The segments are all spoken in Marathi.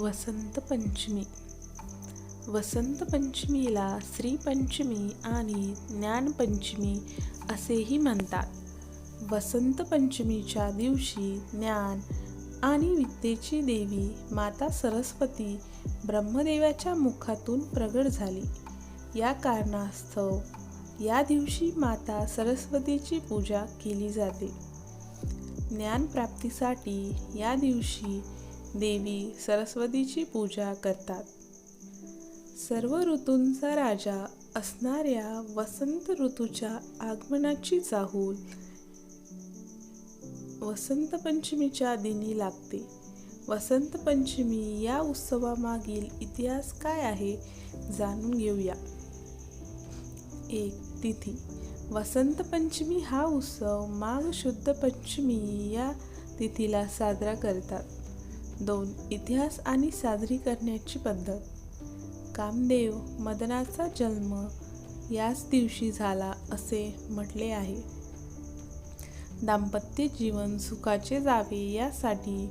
वसंत पंचमी. वसंत पंचमीला श्रीपंचमी आणि ज्ञानपंचमी असेही म्हणतात. वसंत पंचमीच्या दिवशी ज्ञान आणि विद्येची देवी माता सरस्वती ब्रह्मदेवाच्या मुखातून प्रगट झाली. या कारणास्तव या दिवशी माता सरस्वतीची पूजा केली जाते. ज्ञानप्राप्तीसाठी या दिवशी देवी सरस्वतीची पूजा करतात. सर्व ऋतूंचा राजा असणाऱ्या वसंत ऋतूच्या आगमनाची चाहूल वसंत पंचमीच्या दिनी लागते. वसंत पंचमी या उत्सवामागील इतिहास काय आहे जाणून घेऊया. एक तिथी. वसंत पंचमी हा उत्सव माघ शुद्ध पंचमी या तिथीला साजरा करतात. दोन इतिहास आणि साजरी करण्याची पद्धत. कामदेव मदनाचा जन्म याच दिवशी झाला असे म्हटले आहे. दाम्पत्य जीवन सुखाचे जावे यासाठी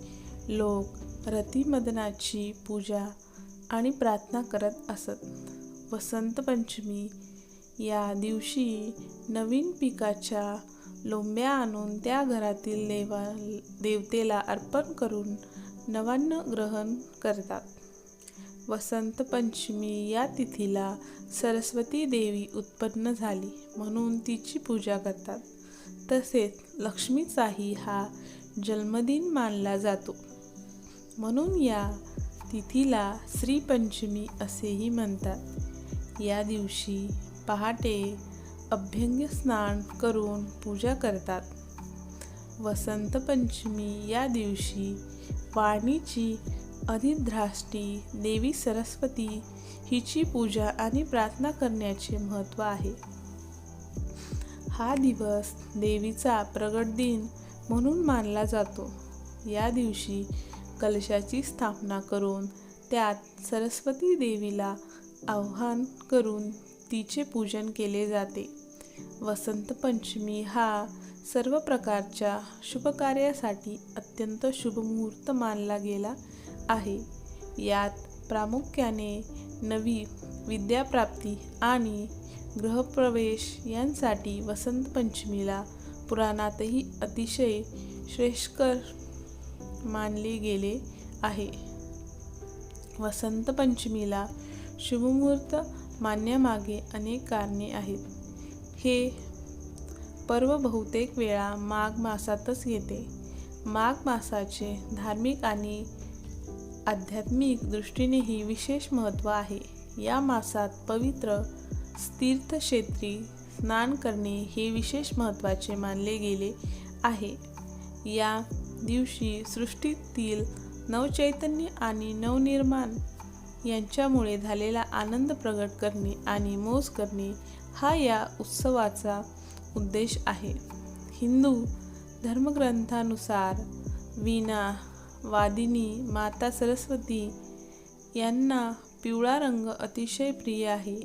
लोक रतिमदनाची पूजा आणि प्रार्थना करत असत. वसंत पंचमी या दिवशी नवीन पिकाच्या लोंब्या आणून त्या घरातील देवा देवतेला अर्पण करून नवान्न ग्रहण करतात. वसंत पंचमी या तिथीला सरस्वती देवी उत्पन्न झाली म्हणून तिची पूजा करतात. तसेच लक्ष्मीचाही हा जन्मदिन मानला जातो. म्हणून या तिथीला श्रीपंचमी असेही म्हणतात. या दिवशी पहाटे अभ्यंग स्नान करून पूजा करतात. वसंत पंचमी या दिवशी वाणीची अधिध्राष्टी देवी सरस्वती हिची पूजा आणि प्रार्थना करण्याचे महत्त्व आहे. हा दिवस देवीचा प्रगट दिन म्हणून मानला जातो. या दिवशी कलशाची स्थापना करून त्यात सरस्वती देवीला आव्हान करून तिचे पूजन केले जाते. वसंत पंचमी हा सर्व प्रकारच्या शुभकार्यासाठी अत्यंत शुभमुहूर्त मानला गेला आहे. यात प्रामुख्याने नवी विद्याप्राप्ती आणि गृहप्रवेश यांसाठी वसंत पंचमीला पुराणातही अतिशय श्रेष्ठकर मानले गेले आहे. वसंत पंचमीला शुभमुहूर्त मानण्यामागे अनेक कारणे आहेत. हे पर्व बहुतेक वेळा माघ मासातच येते. माघ मासाचे धार्मिक आणि आध्यात्मिक दृष्टीनेही विशेष महत्त्व आहे. या मासात पवित्र तीर्थक्षेत्री स्नान करणे हे विशेष महत्त्वाचे मानले गेले आहे. या दिवशी सृष्टीतील नवचैतन्य आणि नवनिर्माण यांच्यामुळे झालेला आनंद प्रगट करणे आणि मोज करणे हा या उत्सवाचा उद्देश आहे. हिंदू धर्मग्रंथानुसार वीणा वादिनी माता सरस्वती यांना पिवळा रंग अतिशय प्रिय आहे.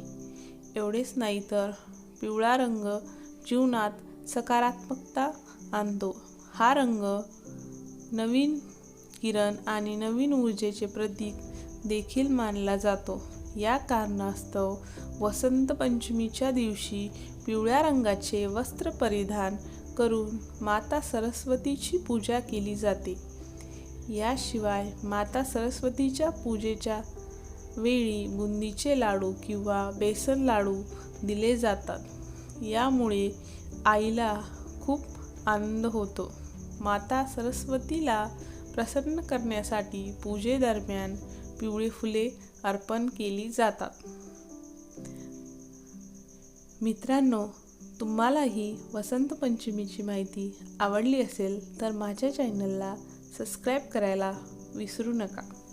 एवढेच नाही तर पिवळा रंग जीवनात सकारात्मकता आणतो. हा रंग नवीन किरण आणि नवीन ऊर्जेचे प्रतीक देखील मानला जातो. या कारणास्तव वसंत पंचमीच्या दिवशी पिवळ्या रंगाचे वस्त्र परिधान करून माता सरस्वतीची पूजा केली जाते. याशिवाय माता सरस्वतीच्या पूजेच्या वेळी बुंदीचे लाडू किंवा बेसन लाडू दिले जातात. यामुळे आईला खूप आनंद होतो. माता सरस्वतीला प्रसन्न करण्यासाठी पूजेदरम्यान पिवळी फुले अर्पण केली जातात. मित्रांनो तुम्हालाही वसंत पंचमीची माहिती आवडली असेल तर माझ्या चॅनलला सबस्क्राईब करायला विसरू नका.